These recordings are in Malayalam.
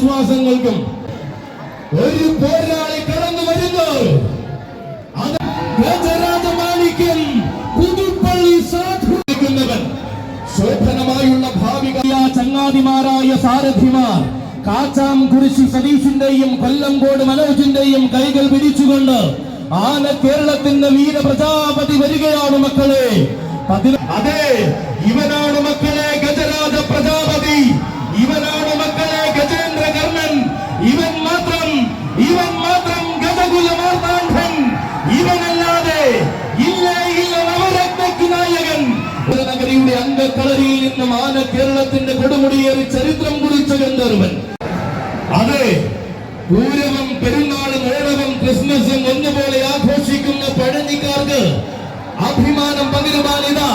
വിശ്വാസങ്ങൾക്കും ഒരു പോരാളി കടന്നു വരുന്നു സാധുക്കുന്നവൻ ഭാവി ചങ്ങാതിമാരായ സാരഥിമാർ കാച്ചാം കുരിശി സതീഷിന്റെയും കൊല്ലംകോട് മനോജിന്റെയും കൈകൾ പിടിച്ചുകൊണ്ട് ആന കേരളത്തിന്റെ വീര പ്രജാപതി വരികയാണ് മക്കളെ. അതെ ഇവനാണ് നഗരിയുടെ അംഗക്കളരിയിൽ നിന്ന് മാന കേരളത്തിന്റെ കൊടുമുടിയേറി ചരിത്രം കുറിച്ച ഗന്ധർവൻ. അതെ പൂരവും പെരുന്നാളും ഓണവും ക്രിസ്മസും ഒന്നുപോലെ ആഘോഷിക്കുന്ന പഴഞ്ഞിക്കാർക്ക് അഭിമാനം പകരുവാനിതാ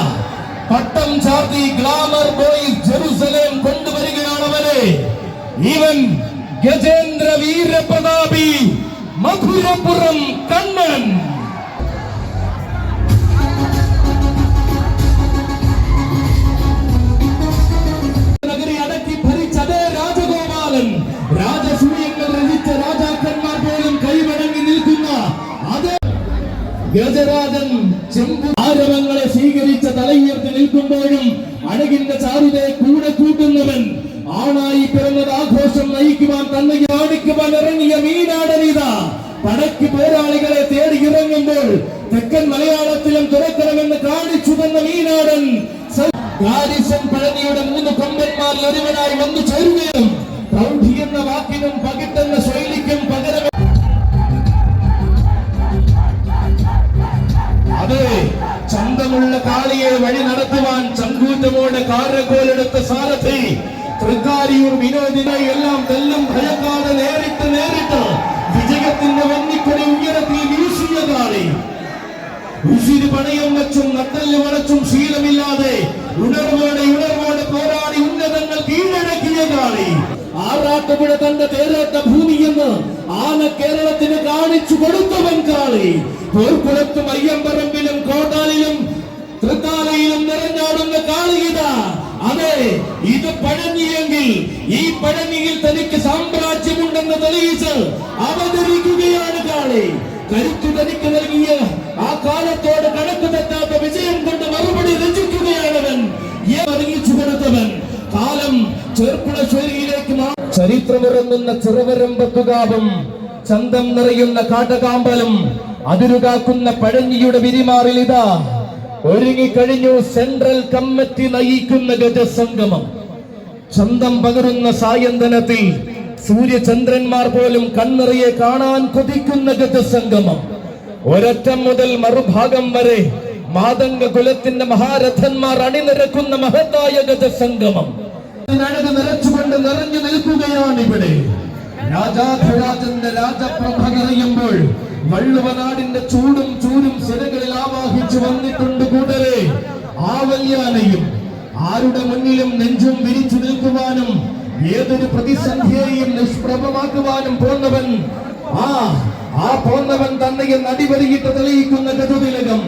പട്ടം ചാർത്തി ഗ്ലാമർ ബോയ്സ് ജെറുസലേം കൊണ്ടുവരികയാണവരെ ഇവൻ ഗജേന്ദ്ര വീരപ്രതാപി മധുരപുരം കണ്ണൻ. രാജസൂയങ്ങൾ രചിച്ച രാജാക്കന്മാർ പോലും കൈവടങ്ങി നിൽക്കുന്ന അതേ ഗജരാജൻ ചെമ്പു ആരവങ്ങളെ സ്വീകരിച്ച തലയുയർത്തി നിൽക്കുമ്പോഴും അഴകിന്റെ ചാരുതയെ കൂടെ കൂട്ടുന്നവൻ ആണായി പിറന്നത് ആഘോഷം നയിക്കുവാൻ തന്നെ കാണിക്കുവാൻ ഇറങ്ങിയ മീനാടനീത. പടക്ക് പോരാളികളെ തേടി ഇറങ്ങുമ്പോൾ തെക്കൻ മലയാളത്തിലും തുറക്കണമെന്ന് കാണിച്ചു തന്ന മീനാടൻ ഗാരിസൺ പഴനിയുടെ മൂന്ന് കൊമ്പന്മാരിൽ ഒരുവനായി വന്നു ചേരുകയും പ്രൗഢി എന്ന വാക്കിനും പകിട്ടെന്ന ശൈലിക്കും പകരം അതെ ചന്തമുള്ള കാളിയെ വഴി നടത്തുവാൻ ചങ്കൂറ്റമോടെ കാരക്കോലെടുത്ത സാരഥി തൃക്കാരിയൂർ വിനോദിനെ എല്ലാം തെല്ലും ഭയക്കാതെ ആറാട്ടുപുഴ തന്റെ തേരോട്ട ഭൂമിയെന്ന് ആന കേരളത്തിന് കാണിച്ചു കൊടുത്തവൻ കാളി പോർക്കുളത്തും അയ്യമ്പറമ്പിലും കോട്ടാലിലും തൃത്താലയിലും നിറഞ്ഞാടുന്ന കാളിയിത അതെ ഇത് പഴഞ്ഞിയെങ്കിൽ ഈ പഴഞ്ഞിയിൽ തനിക്ക് സാമ്രാജ്യമുണ്ടെന്ന് തെളിയിച്ച് അവതരിക്കുകയാണ് കാളി. കരുത്തു തനിക്ക് നൽകിയ ആ കാലത്തോട് കണക്ക് തെറ്റാത്ത വിജയം കൊണ്ട് മറുപടി രചിക്കുകയാണവൻ അറിയിച്ചു കൊടുത്തവൻ? കാലം ചെർപ്പുളശ്ശേരിയിലേക്ക് ചരിത്രമിറങ്ങുന്ന ചെറുവരമ്പത്തുകാവും ചന്തം നിറയുന്ന കാട്ടകാമ്പലും അതിരുകാക്കുന്ന പഴഞ്ഞിയുടെ വിരിമാറിൽ ഇതാ ഒരുങ്ങിക്കഴിഞ്ഞു സെൻട്രൽ കമ്മിറ്റി നയിക്കുന്ന ഗജസംഗമം. ചന്തം പകരുന്ന സായന്തനത്തിൽ സൂര്യചന്ദ്രന്മാർ പോലും കണ്ണിറയെ കാണാൻ കൊതിക്കുന്ന ഗജസംഗമം. ഒരറ്റം മുതൽ മറുഭാഗം വരെ മാതംഗ കുലത്തിന്റെ മഹാരഥന്മാർ അണിനിരക്കുന്ന മഹത്തായ ഗജസംഗമം. ഇതിനഴക് നിറച്ചുകൊണ്ട് നിറഞ്ഞു നിൽക്കുകയാണ് ഇവിടെ. രാജാധിരാജന്റെ രാജപ്രഭ നിറയുമ്പോൾ വള്ളുവനാടിന്റെ ചൂടും ചൂരും സിരകളിൽ ആവാഹിച്ചു വന്നിട്ടുണ്ട് കൂട്ടരെ വല്യാനയും ആരുടെ മുന്നിലും നെഞ്ചും വിരിച്ചു നിൽക്കുവാനും ഏതൊരു പ്രതിസന്ധിയെയും നിഷ്പ്രഭമാക്കുവാനും പോന്നവൻ ആ ആ പോന്നവൻ തന്നെ നടിവരിയിട്ട് തെളിയിക്കുന്ന ഗജതിലകം.